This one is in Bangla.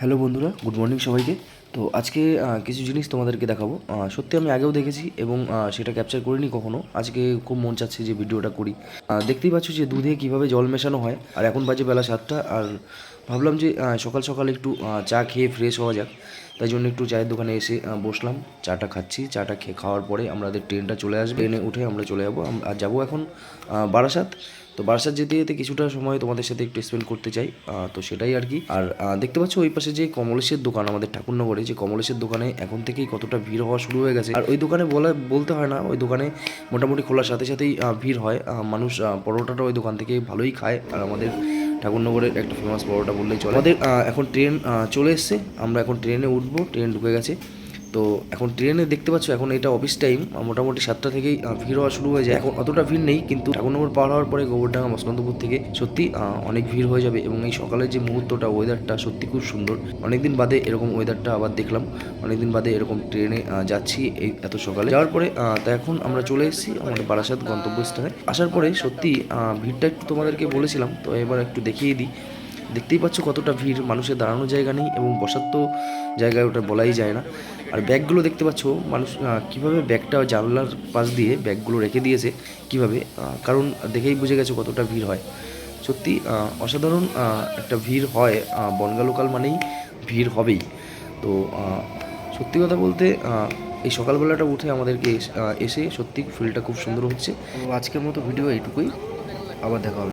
হ্যালো বন্ধুরা, গুড মর্নিং সবাইকে। তো আজকে কিছু জিনিস তোমাদেরকে দেখাবো। সত্যি আমি আগেও দেখেছি এবং সেটা ক্যাপচার করিনি কখনো। আজকে খুব মন চাচ্ছে যে ভিডিওটা করি। দেখতেই পাচ্ছ যে দুধে কীভাবে জল মেশানো হয়। আর এখন বাজে বেলা সাতটা, আর ভাবলাম যে সকাল সকাল একটু চা খেয়ে ফ্রেশ হওয়া যাক। তাই জন্য একটু চায়ের দোকানে এসে বসলাম। চাটা খাচ্ছি। চাটা খেয়ে খাওয়ার পরে আমাদের ট্রেনটা চলে আসবে। ট্রেনে উঠে আমরা চলে যাব। আর যাব এখন বারাসাত। তো বারাসাত যেতে যেতে কিছুটা সময় তোমাদের সাথে একটু স্পেন্ড করতে চাই। তো সেটাই আর কি। আর দেখতে পাচ্ছ ওই পাশে যে কমলেশের দোকান, আমাদের ঠাকুরনগরে, যে কমলেশের দোকানে এখন থেকেই কতটা ভিড় হওয়া শুরু হয়ে গেছে। আর ওই দোকানে বলা, বলতে হয় না, ওই দোকানে মোটামুটি খোলার সাথে সাথেই ভিড় হয়। মানুষ পরোটাটা ওই দোকান থেকে ভালোই খায়। আর আমাদের ঠাকুরনগরের একটা ফেমাস পরোটা বললেই চলে। আমাদের এখন ট্রেন চলে এসছে। আমরা এখন ট্রেনে উঠবো ট্রেন ঢুকে গেছে। তো এখন ট্রেনে দেখতে পাচ্ছ, এখন এটা অফিস টাইম মোটামুটি সাতটা থেকেই ভিড় হওয়া শুরু হয়ে যায়। এখন অতটা ভিড় নেই, কিন্তু এখন নম্বর পার হওয়ার পরে গোবরডাঙ্গা মসলন্দপুর থেকে সত্যি অনেক ভিড় হয়ে যাবে। এবং এই সকালের যে মুহূর্তটা ওয়েদারটা সত্যি খুব সুন্দর। অনেকদিন বাদে এরকম ওয়েদারটা আবার দেখলাম। অনেকদিন বাদে এরকম ট্রেনে যাচ্ছি এই এত সকালে। যাওয়ার পরে তা এখন আমরা চলে এসেছি আমাদের বারাসাত গন্তব্যস্থানে। আসার পরে সত্যি ভিড়টা একটু তোমাদেরকে বলেছিলাম, তো এবার একটু দেখিয়ে দিই। দেখতেই পাচ্ছ কতটা ভিড়। মানুষের দাঁড়ানোর জায়গা নেই এবং বসার তো জায়গায় ওটা বলাই যায় না। আর ব্যাগগুলো দেখতে পাচ্ছ, মানুষ কীভাবে ব্যাগটা জানলার পাশ দিয়ে ব্যাগগুলো রেখে দিয়েছে, কীভাবে কারণ দেখেই বুঝে গেছো কতটা ভিড় হয়। সত্যি অসাধারণ একটা ভিড় হয় বনগা লোকাল মানেই ভিড় হবেই। তো সত্যি কথা বলতে এই সকালবেলাটা উঠে আমাদেরকে এসে সত্যি ফিলটা খুব সুন্দর হচ্ছে। আজকের মতো ভিডিও এইটুকুই। আবার দেখা হবে।